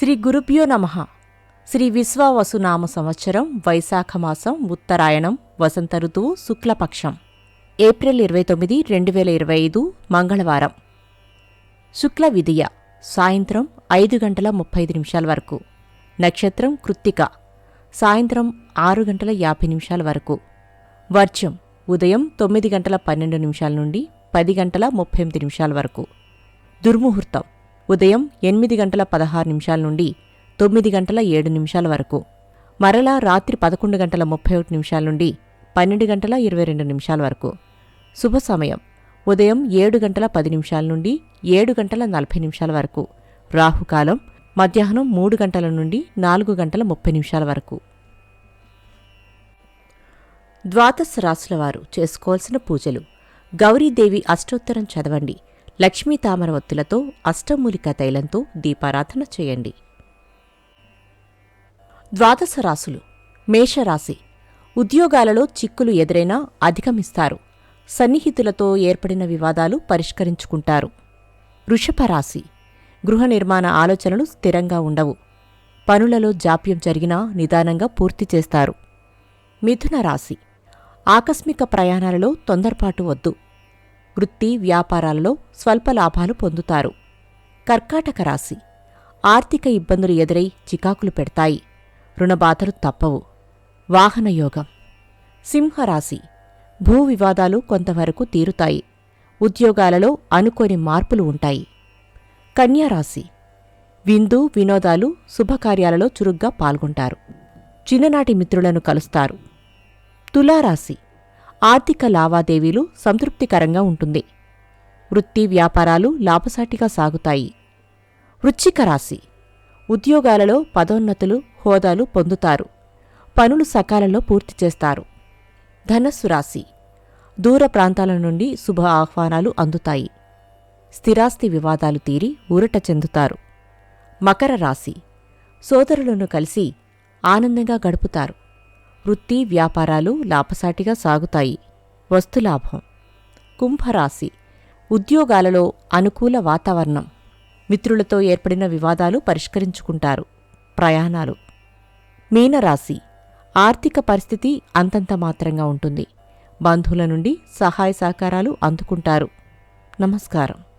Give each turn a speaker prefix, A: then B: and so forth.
A: శ్రీ గురుభ్యో నమ. శ్రీ విశ్వావసునామ సంవత్సరం వైశాఖ మాసం ఉత్తరాయణం వసంత ఋతువు శుక్లపక్షం. ఏప్రిల్ ఇరవై తొమ్మిది రెండు వేల ఇరవై ఐదు మంగళవారం. శుక్ల విధియ సాయంత్రం ఐదు గంటల ముప్పై ఐదు నిమిషాల వరకు. నక్షత్రం కృత్తిక సాయంత్రం ఆరు గంటల యాభై నిమిషాల వరకు. వర్జం ఉదయం తొమ్మిది గంటల పన్నెండు నిమిషాల నుండి పది గంటల ముప్పై ఎనిమిది నిమిషాల వరకు. దుర్ముహూర్తం ఉదయం ఎనిమిది గంటల పదహారు నిమిషాల నుండి తొమ్మిది గంటల ఏడు నిమిషాల వరకు. మరలా రాత్రి పదకొండు గంటల ముప్పై ఒకటి నిమిషాల నుండి పన్నెండు గంటల ఇరవై రెండు నిమిషాల వరకు. శుభ సమయం. ఉదయం ఏడు గంటల పది నిమిషాల నుండి ఏడు గంటల నలభై నిమిషాల వరకు. రాహుకాలం. మధ్యాహ్నం మూడు గంటల నుండి నాలుగు గంటల ముప్పై నిమిషాల వరకు. ద్వాదశ రాశుల వారు చేసుకోవాల్సిన పూజలు. గౌరీదేవి అష్టోత్తరం చదవండి. లక్ష్మీ తామర ఒత్తులతో అష్టమూలిక తైలంతో దీపారాధన చేయండి. ద్వాదశ రాశులు మేషరాశి ఉద్యోగాలలో చిక్కులు ఎదురైనా అధిగమిస్తారు. సన్నిహితులతో ఏర్పడిన వివాదాలు పరిష్కరించుకుంటారు. వృషభ రాశి గృహ నిర్మాణ ఆలోచనలు స్థిరంగా ఉండవు. పనులలో జాప్యం జరిగినా నిదానంగా పూర్తి చేస్తారు. మిథున రాశి ఆకస్మిక ప్రయాణాలలో తొందరపాటు వద్దు. వృత్తి వ్యాపారాలలో స్వల్ప లాభాలు పొందుతారు. కర్కాటక రాశి. ఆర్థిక ఇబ్బందులు ఎదురై చికాకులు పెడతాయి. రుణబాధలు తప్పవు. వాహనయోగం సింహరాశి. భూ వివాదాలు కొంతవరకు తీరుతాయి. ఉద్యోగాలలో అనుకోని మార్పులు ఉంటాయి. కన్యారాశి విందు వినోదాలు శుభకార్యాలలో చురుగ్గా పాల్గొంటారు. చిన్ననాటి మిత్రులను కలుస్తారు. తులారాశి. ఆర్థిక లావాదేవీలు సంతృప్తికరంగా ఉంటుంది. వృత్తి వ్యాపారాలు లాభసాటిగా సాగుతాయి. వృచ్చిక రాశి. ఉద్యోగాలలో పదోన్నతులు హోదాలు పొందుతారు. పనులు సకాలంలో పూర్తి చేస్తారు. ధనస్సు రాశి. దూర ప్రాంతాల నుండి శుభ ఆహ్వానాలు అందుతాయి. స్థిరాస్తి వివాదాలు తీరి ఊరట చెందుతారు. మకర రాశి. సోదరులను కలిసి ఆనందంగా గడుపుతారు. వృత్తి వ్యాపారాలు లాభసాటిగా సాగుతాయి. వస్తులాభం కుంభరాశి. ఉద్యోగాలలో అనుకూల వాతావరణం. మిత్రులతో ఏర్పడిన వివాదాలు పరిష్కరించుకుంటారు. ప్రయాణాలు. మీనరాశి. ఆర్థిక పరిస్థితి అంతంత మాత్రంగా ఉంటుంది. బంధువుల నుండి సహాయ సహకారాలు అందుకుంటారు. నమస్కారం.